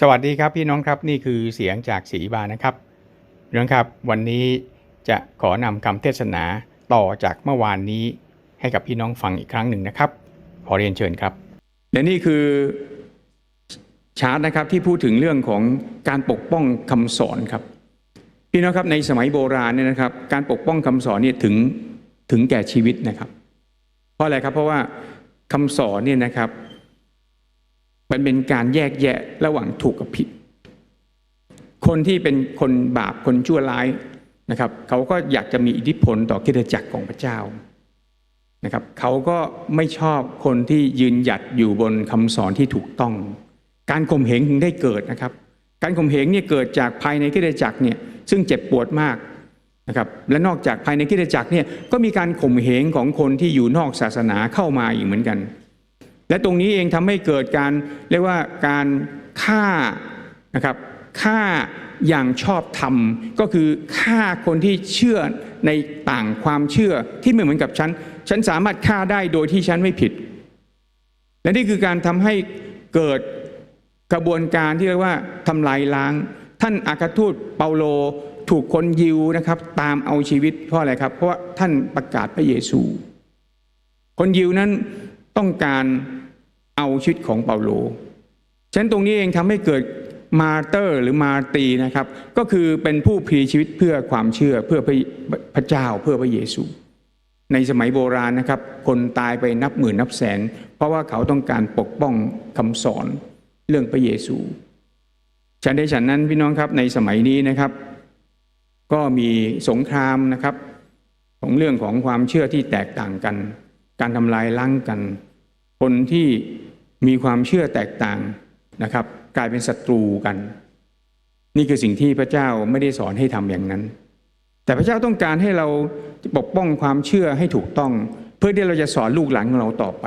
สวัสดีครับพี่น้องครับนี่คือเสียงจากศรีบานะครับพี่น้องครับวันนี้จะขอนำคำเทศนาต่อจากเมื่อวานนี้ให้กับพี่น้องฟังอีกครั้งหนึ่งนะครับ ขอเรียนเชิญครับและนี่คือชาร์ตนะครับที่พูดถึงเรื่องของการปกป้องคำสอนครับพี่น้องครับในสมัยโบราณเนี่ยนะครับ การปกป้องคำสอนเนี่ยถึงถึงแก่ชีวิตนะครับ เพราะอะไรครับเพราะว่าคำสอนเนี่ยนะครับ มันเป็นการแยกแยะระหว่างถูกกับผิด คนที่เป็นคนบาปคนชั่วร้ายนะครับ เขาก็อยากจะมีอิทธิพลต่อคริสตจักรของพระเจ้านะครับเขาก็ไม่ชอบคนที่ยืนหยัดอยู่บนคำสอนที่ถูกต้อง การข่มเหงถึงได้เกิดนะครับ การข่มเหงเนี่ยเกิดจากภายในคริสตจักรเนี่ยซึ่งเจ็บปวดมากนะครับและนอกจากภายในคริสตจักรเนี่ยก็มีการข่มเหงของคนที่อยู่นอกศาสนาเข้ามาอีกเหมือนกัน และตรงนี้เองทำให้เกิดการเรียกว่าการฆ่านะครับฆ่าอย่างชอบธรรม ก็คือฆ่าคนที่เชื่อในต่างความเชื่อที่ไม่เหมือนกับฉัน ฉันสามารถฆ่าได้โดยที่ฉันไม่ผิด และนี่คือการทำให้เกิดกระบวนการที่เรียกว่าทำลายล้าง ท่านอาคาทูตเปาโลถูกคนยิวนะครับ ตามเอาชีวิตเพราะอะไรครับ เพราะว่าท่านประกาศพระเยซู คนยิวนั้นต้องการ เอาชีวิตของเปาโลฉะนั้นตรงนี้เองทำให้เกิดมาเตอร์หรือมาตีนะครับ ก็คือเป็นผู้พลีชีวิตเพื่อความเชื่อเพื่อพระพระเจ้าเพื่อพระเยซู ในสมัยโบราณนะครับ คนตายไปนับหมื่นนับแสน เพราะว่าเขาต้องการปกป้องคำสอนเรื่องพระเยซูฉันได้ฉันนั้นพี่น้องครับในสมัยนี้นะครับ ก็มีสงครามนะครับ ของเรื่องของความเชื่อที่แตกต่างกัน การทำลายล้างกัน คนที่ มีความเชื่อแตกต่างนะครับ กลายเป็นศัตรูกัน นี่คือสิ่งที่พระเจ้าไม่ได้สอนให้ทำอย่างนั้น แต่พระเจ้าต้องการให้เราปกป้องความเชื่อให้ถูกต้อง เพื่อที่เราจะสอนลูกหลานของเราต่อไป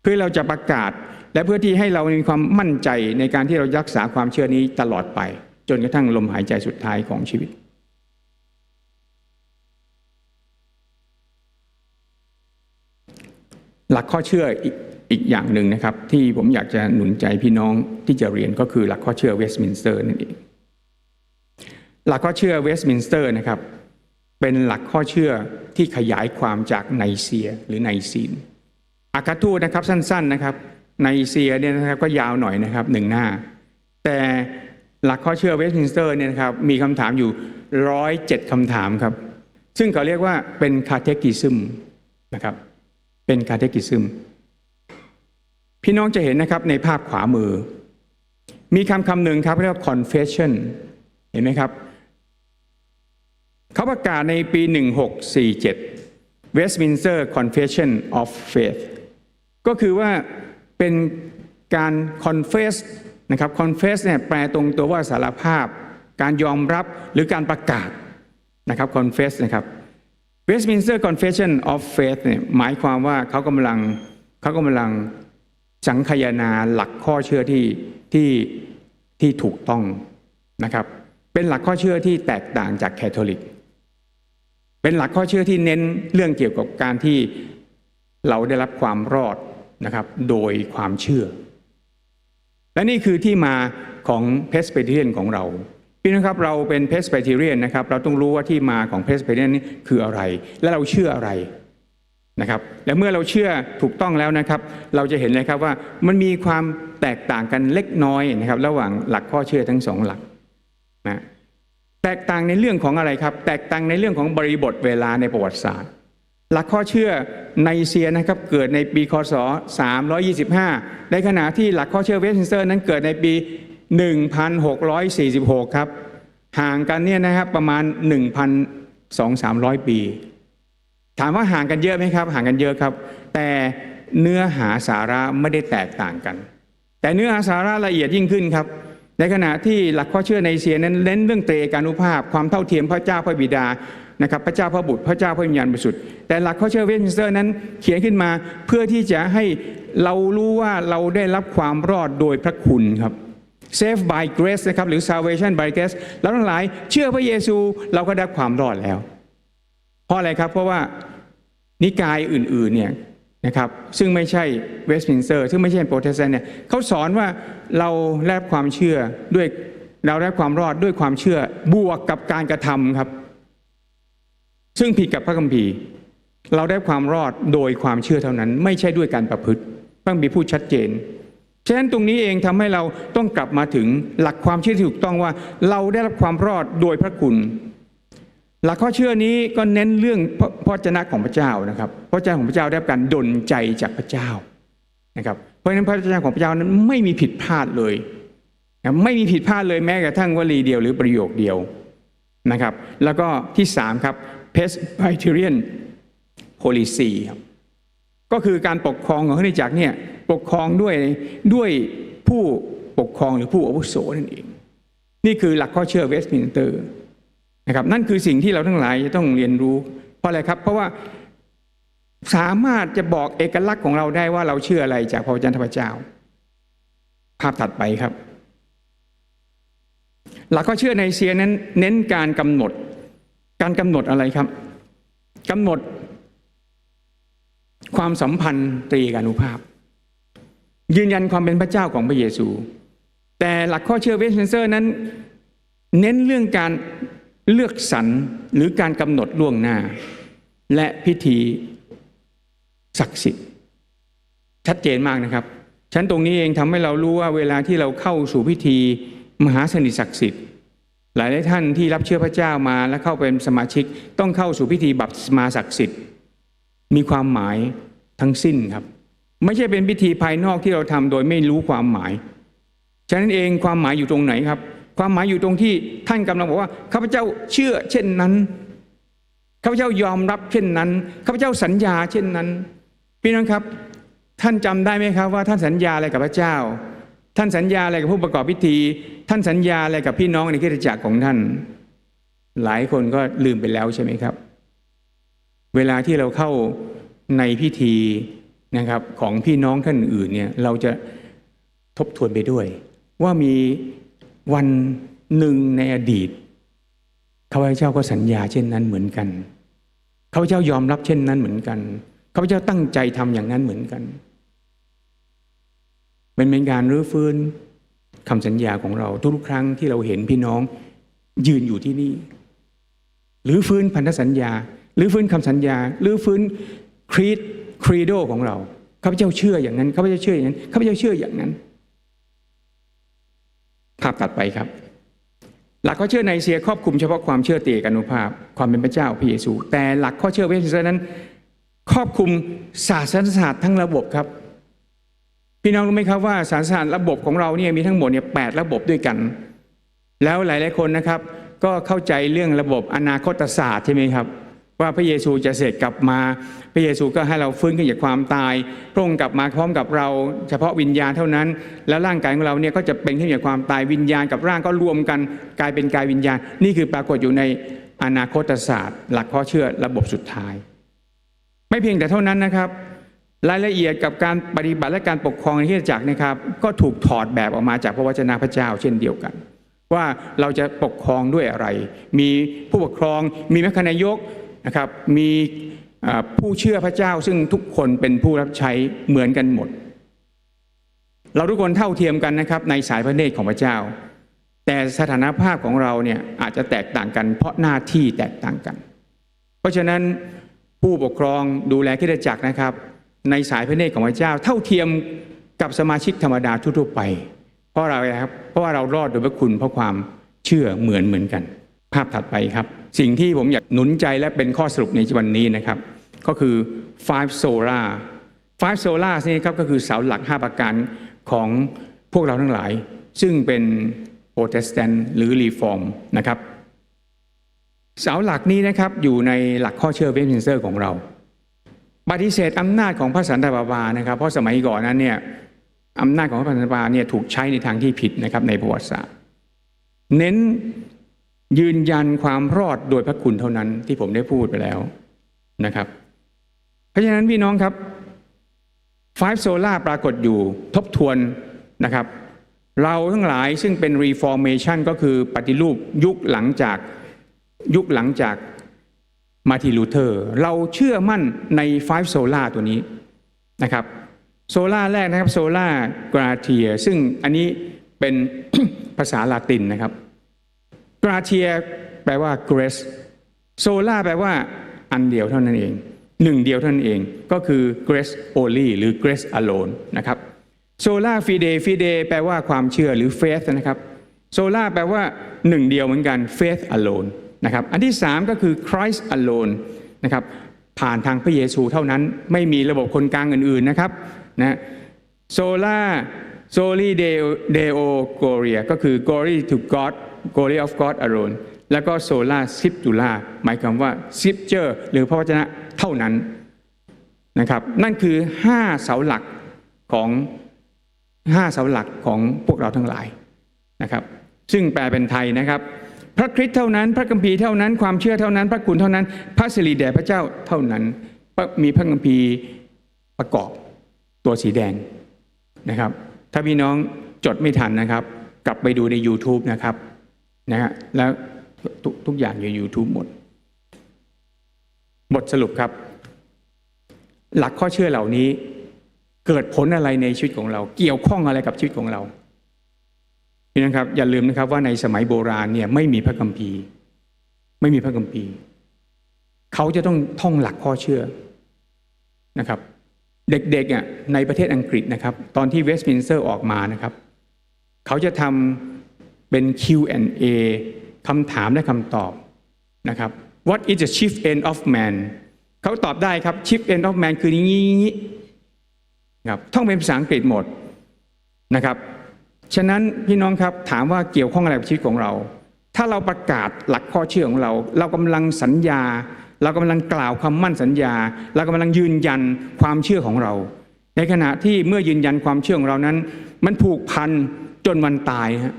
เพื่อเราจะประกาศ และเพื่อที่ให้เรามีความมั่นใจในการที่เรารักษาความเชื่อนี้ตลอดไป จนกระทั่งลมหายใจสุดท้ายของชีวิตหลักข้อเชื่อ อีกอย่างหนึ่งนะครับที่ผมอยากจะหนุนใจพี่น้องที่จะเรียนก็คือหลักข้อเชื่อเวสต์มินสเตอร์นั่นเองหลักข้อเชื่อเวสต์มินสเตอร์นะครับเป็นหลักข้อเชื่อที่ขยายความจากไนเซียหรือไนซีนอาคาทูนะครับสั้นๆนะครับไนเซียเนี่ยนะครับก็ยาวหน่อยนะครับหนึ่งหน้า แต่หลักข้อเชื่อเวสต์มินสเตอร์เนี่ยนะครับมีคำถามอยู่ร้อยเจ็ดคำถามครับ ซึ่งเขาเรียกว่าเป็นคาเทกิซึมนะครับเป็นคาเทกิซึม พี่น้องจะเห็นนะครับในภาพขวามือ มีคำคำหนึ่งครับเรียกว่า confession เห็นไหมครับ เขาประกาศในปี 1647 Westminster Confession of Faith ก็คือว่าเป็นการ confess นะครับ confess เนี่ยแปลตรงตัวว่าสารภาพ การยอมรับหรือการประกาศนะครับ confess นะครับ Westminster Confession of Faith เนี่ยหมายความว่าเขากำลังเขากำลัง สังคายนาหลักข้อเชื่อที่ที่ที่ถูกต้องนะครับ เป็นหลักข้อเชื่อที่แตกต่างจากแคทอลิก เป็นหลักข้อเชื่อที่เน้นเรื่องเกี่ยวกับการที่เราได้รับความรอดนะครับโดยความเชื่อ และนี่คือที่มาของเพสเปเทียนของเราพี่นะครับเราเป็นเพสเปเทียนนะครับ เราต้องรู้ว่าที่มาของเพสเปเทียนนี่คืออะไร และเราเชื่ออะไร นะครับและเมื่อเราเชื่อถูกต้องแล้วนะครับ เราจะเห็นเลยครับว่ามันมีความแตกต่างกันเล็กน้อยนะครับ ระหว่างหลักข้อเชื่อทั้งสองหลักนะแตกต่างในเรื่องของอะไรครับ แตกต่างในเรื่องของบริบทเวลาในประวัติศาสตร์ หลักข้อเชื่อในเซียนะครับเกิดในปีคศ 325 ในขณะที่หลักข้อเชื่อเวสต์มินเตอร์นั้นเกิดในปี 1646 ครับห่างกันเนี่ยนะครับประมาณ 1,200-300 ปี ถามว่าห่างกันเยอะไหมครับห่างกันเยอะครับ แต่เนื้อหาสาระไม่ได้แตกต่างกัน แต่เนื้อหาสาระละเอียดยิ่งขึ้นครับ ในขณะที่หลักข้อเชื่อในเซียนั้นเน้นเรื่องเตกานุภาพ ความเท่าเทียมพระเจ้าพระบิดานะครับพระเจ้าพระบุตรพระเจ้าพระวิญญาณบริสุทธิ์แต่หลักข้อเชื่อเวสต์มินสเตอร์นั้นเขียนขึ้นมาเพื่อที่จะให้เรารู้ว่าเราได้รับความรอดโดยพระคุณครับ save by grace นะครับหรือ salvation by grace เราทั้งหลายเชื่อพระเยซูเราก็ได้ความรอดแล้ว เพราะอะไรครับเพราะว่านิกายอื่นๆเนี่ยนะครับซึ่งไม่ใช่เวสต์มินสเตอร์ซึ่งไม่ใช่โปรเตสแตนต์เนี่ยเขาสอนว่าเราแลกความเชื่อด้วยเราได้ความรอดด้วยความเชื่อบวกกับการกระทำครับ ซึ่งผิดกับพระคัมภีร์ เราได้ความรอดโดยความเชื่อเท่านั้น ไม่ใช่ด้วยการประพฤติพระคัมภีร์พูดชัดเจนฉะนั้นตรงนี้เองทำให้เราต้องกลับมาถึงหลักความเชื่อที่ถูกต้องว่า เราได้รับความรอดโดยพระคุณ หลักข้อเชื่อนี้ก็เน้นเรื่องพระพระวจนะของพระเจ้านะครับพระวจนะของพระเจ้าได้การดลใจจากพระเจ้านะครับ เพราะฉะนั้นพระวจนะของพระเจ้านั้นไม่มีผิดพลาดเลยนะไม่มีผิดพลาดเลยแม้กระทั่งวลีเดียวหรือประโยคเดียวนะครับ แล้วก็ที่สามครับ Presbyterian policy ครับก็คือการปกครองของคริสตจักรเนี่ยปกครองด้วยด้วยผู้ปกครองหรือผู้อาวุโสนั่นเอง นี่คือหลักข้อเชื่อเวสต์มินสเตอร์ นะครับนั่นคือสิ่งที่เราทั้งหลายจะต้องเรียนรู้เพราะอะไรครับ เพราะว่าสามารถจะบอกเอกลักษณ์ของเราได้ว่าเราเชื่ออะไรจากพระวจนะพระเจ้า ภาพถัดไปครับ หลักข้อเชื่อในเซียนั้น เน้นการกำหนด การกำหนดอะไรครับกำหนด ความสัมพันธ์ตรีกานุภาพ ยืนยันความเป็นพระเจ้าของพระเยซู แต่หลักข้อเชื่อเวสต์มินเตอร์นั้น เน้นเรื่องการ เลือกสรรหรือการกำหนดล่วงหน้า และพิธีศักดิ์สิทธิ์ชัดเจนมากนะครับฉันตรงนี้เองทำให้เรารู้ว่าเวลาที่เราเข้าสู่พิธีมหาสนิทศักดิ์สิทธิ์หลายหลายท่านที่รับเชื่อพระเจ้ามาและเข้าเป็นสมาชิกต้องเข้าสู่พิธีบัพติศมาศักดิ์สิทธิ์ มีความหมายทั้งสิ้นครับ ไม่ใช่เป็นพิธีภายนอกที่เราทำโดยไม่รู้ความหมาย ฉะนั้นเองความหมายอยู่ตรงไหนครับ ความหมายอยู่ตรงที่ท่านกำลังบอกว่าข้าพเจ้าเชื่อเช่นนั้นข้าพเจ้ายอมรับเช่นนั้นข้าพเจ้าสัญญาเช่นนั้นพี่น้องครับ ท่านจำได้ไหมครับว่าท่านสัญญาอะไรกับพระเจ้า ท่านสัญญาอะไรกับผู้ประกอบพิธี ท่านสัญญาอะไรกับพี่น้องในคริสตจักรของท่าน หลายคนก็ลืมไปแล้วใช่ไหมครับ เวลาที่เราเข้าในพิธีนะครับของพี่น้องท่านอื่นเนี่ยเราจะทบทวนไปด้วย ว่ามี วันหนึ่งในอดีตข้าพเจ้าก็สัญญาเช่นนั้นเหมือนกันข้าพเจ้ายอมรับเช่นนั้นเหมือนกันข้าพเจ้าตั้งใจทำอย่างนั้นเหมือนกันเป็นเป็นการรื้อฟื้นคำสัญญาของเราทุกครั้งที่เราเห็นพี่น้องยืนอยู่ที่นี่ หรือฟื้นพันธสัญญา หรือฟื้นคำสัญญา หรือฟื้นครีดครีโดของเราข้าพเจ้าเชื่ออย่างนั้นข้าพเจ้าเชื่ออย่างนั้นข้าพเจ้าเชื่ออย่างนั้น ภาพตัดไปครับ หลักข้อเชื่อในเซียครอบคลุมเฉพาะความเชื่อเตียกานุภาพ ความเป็นพระเจ้าพระเยซู แต่หลักข้อเชื่อเวสเตอร์นั้น ครอบคลุมศาสนศาสตร์ทั้งระบบครับ พี่น้องรู้ไหมครับว่าศาสนศาสตร์ระบบของเราเนี่ยมีทั้งหมดเนี่ยแระบบด้วยกัน แล้วหลาย ๆ คนนะครับ ก็เข้าใจเรื่องระบบอนาคตศาสตร์ใช่ไหมครับ ว่าพระเยซูจะเสด็จกลับมา พระเยซูก็ให้เราฟื้นขึ้นจากความตาย พระองค์กลับมาพร้อมกับเราเฉพาะวิญญาณเท่านั้น แล้วร่างกายของเราเนี่ยก็จะเป็นขึ้นจากความตายวิญญาณกับร่างก็รวมกันกลายเป็นกายวิญญาณ นี่คือปรากฏอยู่ในอนาคตศาสตร์ หลักข้อเชื่อระบบสุดท้าย ไม่เพียงแต่เท่านั้นนะครับ รายละเอียดกับการปฏิบัติและการปกครองในที่จักรนะครับ ก็ถูกถอดแบบออกมาจากพระวจนะพระเจ้า เช่นเดียวกันว่าเราจะปกครองด้วยอะไร มีผู้ปกครอง มีแมคนายก นะครับมีผู้เชื่อพระเจ้าซึ่งทุกคนเป็นผู้รับใช้เหมือนกันหมด เราทุกคนเท่าเทียมกันนะครับในสายพระเนตรของพระเจ้า แต่สถานภาพของเราเนี่ยอาจจะแตกต่างกัน เพราะหน้าที่แตกต่างกัน เพราะฉะนั้นผู้ปกครองดูแลคริสตจักรนะครับ ในสายพระเนตรของพระเจ้า เท่าเทียมกับสมาชิกธรรมดาทั่วๆไป เพราะอะไรครับเพราะว่าเรารอดโดยพระคุณเพราะความเชื่อเหมือนเหมือนกัน ภาพถัดไปครับ สิ่งที่ผมอยากหนุนใจและเป็นข้อสรุปในวันนี้นะครับ ก็คือ five sola five sola นี่ครับก็คือเสาหลัก 5 ประการของพวกเราทั้งหลาย ซึ่งเป็นโปรเตสแตนต์หรือรีฟอร์มนะครับเสาหลักนี้นะครับอยู่ในหลักข้อเชื่อเวสต์มินสเตอร์ของเรา ปฏิเสธอำนาจของพระสันตะปาปานะครับ เพราะสมัยก่อนนั้นเนี่ยอำนาจของพระสันตะปาปาเนี่ยถูกใช้ในทางที่ผิดนะครับในประวัติศาสตร์ เน้น ยืนยันความรอดโดยพระคุณเท่านั้นที่ผมได้พูดไปแล้วนะครับ เพราะฉะนั้นพี่น้องครับ Five Sola ปรากฏอยู่ทบทวนนะครับ เราทั้งหลายซึ่งเป็น Reformation ก็คือปฏิรูปยุคหลังจากยุคหลังจากมาร์ติลูเทอร์ เราเชื่อมั่นใน Five Sola ตัวนี้นะครับโซล่าแรกนะครับโซล่ากราเทียซึ่งอันนี้เป็นภาษาลาตินนะครับ กราเทียแปลว่า grace โซล่าแปลว่า อันเดียวเท่านั้นเอง หนึ่งเดียวเท่านั้นเองก็คือ grace only หรือ grace alone นะครับโซล่าฟีเดฟีเดแปลว่าความเชื่อหรือ faith นะครับโซล่าแปลว่าหนึ่งเดียวเหมือนกัน faith alone นะครับอันที่สามก็คือ Christ alone นะครับผ่านทางพระเยซูเท่านั้นไม่มีระบบคนกลางอื่นๆนะครับนะโซล่าโซลีเดเดโอโกเรียก็คือ glory to God glory of God alone แล้วก็โซล่าซิปตูล่าหมายความว่าซิปเจอร์หรือพระวจนะเท่านั้นนะครับ นั่นคือ 5 เสาหลักของ 5 เสาหลักของพวกเราทั้งหลายนะครับ ซึ่งแปลเป็นไทยนะครับ พระคริสต์เท่านั้น พระคัมภีร์เท่านั้น ความเชื่อเท่านั้น พระคุณเท่านั้น พระสิริแด่พระเจ้าเท่านั้น มีพระคัมภีร์ประกอบตัวสีแดงนะครับ ถ้าพี่น้องจดไม่ทันนะครับ กลับไปดูใน YouTube นะครับ นะฮะแล้วทุกทุกอย่างอยู่ YouTube หมด บทสรุปครับ หลักข้อเชื่อเหล่านี้ เกิดผลอะไรในชีวิตของเรา เกี่ยวข้องอะไรกับชีวิตของเราพี่นะครับ อย่าลืมนะครับว่าในสมัยโบราณเนี่ยไม่มีพระคัมภีร์ ไม่มีพระคัมภีร์ เขาจะต้องท่องหลักข้อเชื่อนะครับ เด็กๆอะในประเทศอังกฤษนะครับ ตอนที่เวสต์มินสเตอร์ออกมานะครับ เขาจะทำ เป็น Q&A คำถามและคำตอบนะครับ What is the chief end of man เขาตอบได้ครับ chief end of man คืออย่างนี้ครับท่องเป็นภาษาอังกฤษหมดนะครับฉะนั้นพี่น้องครับถามว่าเกี่ยวข้องอะไรกับชีวิตของเรา ถ้าเราประกาศหลักข้อเชื่อของเรา เรากำลังสัญญา เรากำลังกล่าวคำมั่นสัญญา เรากำลังยืนยันความเชื่อของเรา ในขณะที่เมื่อยืนยันความเชื่อของเรานั้น มันผูกพันจนวันตายฮะ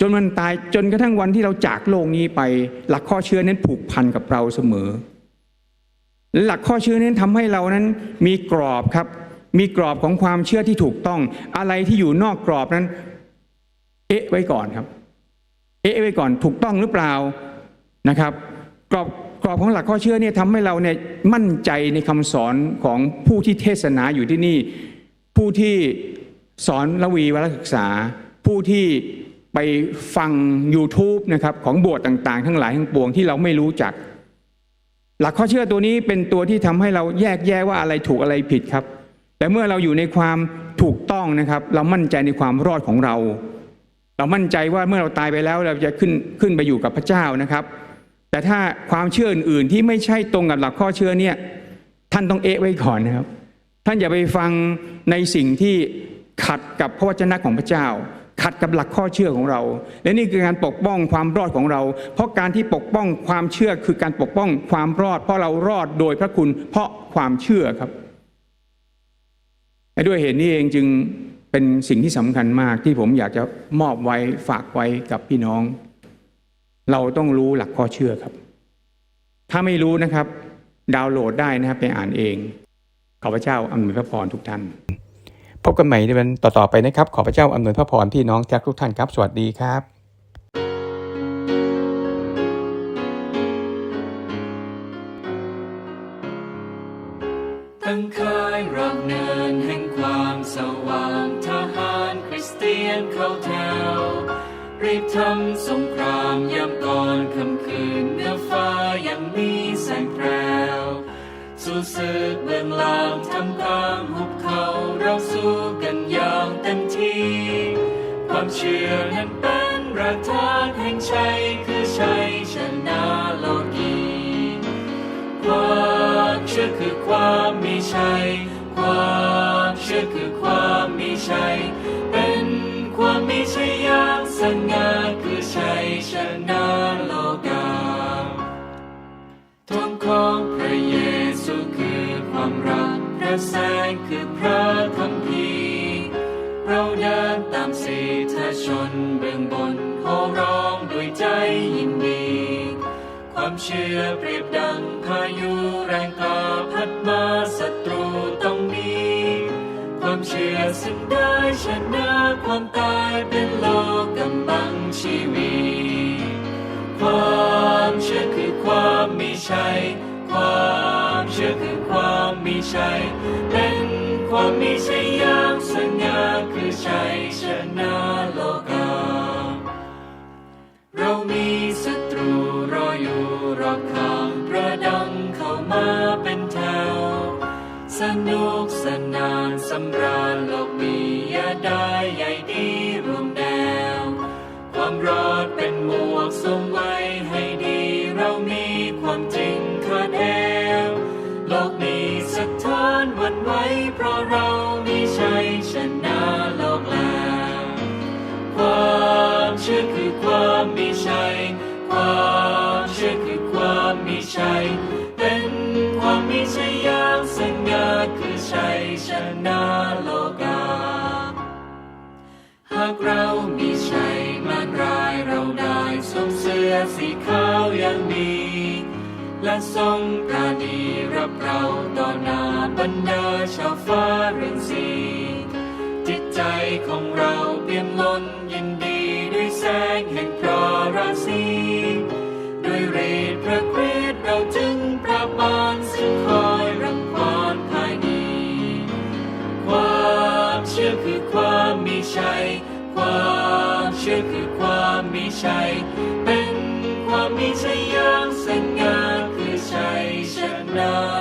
จนวันตายจนกระทั่งวันที่เราจากโลกนี้ไป หลักข้อเชื่อนั้นผูกพันกับเราเสมอและหลักข้อเชื่อนั้นทำให้เรานั้นมีกรอบครับ มีกรอบของความเชื่อที่ถูกต้อง อะไรที่อยู่นอกกรอบนั้น เอ๊ะไว้ก่อนครับ เอ๊ะไว้ก่อนถูกต้องหรือเปล่านะครับ กรอบกรอบของหลักข้อเชื่อเนี่ยทำให้เราเนี่ยมั่นใจในคำสอนของผู้ที่เทศนาอยู่ที่นี่ ผู้ที่สอนละวีวารศึกษา ผู้ที่ ไปฟัง YouTube นะครับของบสถ์ต่างๆ ทั้งหลายทั้งปวงที่เราไม่รู้จัก หลักข้อเชื่อตัวนี้เป็นตัวที่ทำให้เราแยกแยะว่าอะไรถูกอะไรผิดครับ แต่เมื่อเราอยู่ในความถูกต้องนะครับ เรามั่นใจในความรอดของเรา เรามั่นใจว่าเมื่อเราตายไปแล้วเราจะขึ้นขึ้นไปอยู่กับพระเจ้านะครับ แต่ถ้าความเชื่ออื่นๆที่ไม่ใช่ตรงกับหลักข้อเชื่อเนี่ยท่านต้องเอะไว้ก่อนนะครับ ท่านอย่าไปฟังในสิ่งที่ขัดกับพระวจนะของพระเจ้า ขัดกับหลักข้อเชื่อของเรา และนี่คือการปกป้องความรอดของเรา เพราะการที่ปกป้องความเชื่อคือการปกป้องความรอด เพราะเรารอดโดยพระคุณ เพราะความเชื่อครับและด้วยเหตุนี้เองจึงเป็นสิ่งที่สำคัญมากที่ผมอยากจะมอบไว้ฝากไว้กับพี่น้อง เราต้องรู้หลักข้อเชื่อครับ ถ้าไม่รู้นะครับ ดาวน์โหลดได้นะครับไปอ่านเองขอพระเจ้าอำนวยพระพรทุกท่าน พบกันใหม่ในวันต่อๆไปนะครับ ขอพระเจ้าอำนวยพระพรพี่น้องจากทุกท่านครับ สวัสดีครับตั้งค่ายรำเนินแห่งความสว่างทหารคริสเตียนเข้าแถว รีบทำสงครามยามก่อนค่ำคืนเนื้อฟ้ายังมีแสงแพรว สู้ศึกเบื้องล่างทำกลางหุบ ความเชื่อนั้นเป็นรากฐานแห่งชัยคือชัยชนะโลกีความเชื่อคือความมีชัย ความเชื่อคือความมีชัย เป็นความมีชัยอย่างสง่าคือชัยชนะโลกาทงของพระเยซูคือความรักพระแสงคือพระคัมภี เราเดินตามสีทชนเบื้องบนขอร้องด้วยใจยินดี ความเชื่อเปรียบดังพายุแรงกล้าพัดมาศัตรูต้องหนีความเชื่อซึ่งได้ชนะความตายเป็นโลกกำบังชีวิต ความเชื่อคือความมีชัย ความเชื่อคือความมีชัย เป็นความมีชัยอย่างสง่า ชัยชนะโลกา เรามีศัตรูรออยู่รอบข้างประดังเข้ามาเป็นแถว สนุกสนานสำราญโลกมียาได้ใหญ่ดีรวมแนว ความรอดเป็นหมวกสวมไว้ให้ดี เรามีความจริงขาดแอวโลกนี้สะท้อนวันไหวเพราะเรา กเรามีชัยมากรายเราได้สวมเสื้อสีขาวยังมี และทรงปราณีรับเราต่อหน้าบรรดาชาวฟ้าเรือนสีจิตใจของเราเปี่ยมล้นยินดีด้วยแสงแห่ง ชื่อคือความมีชัย เป็นความมีชัยอย่างสง่าคือชัยชนะ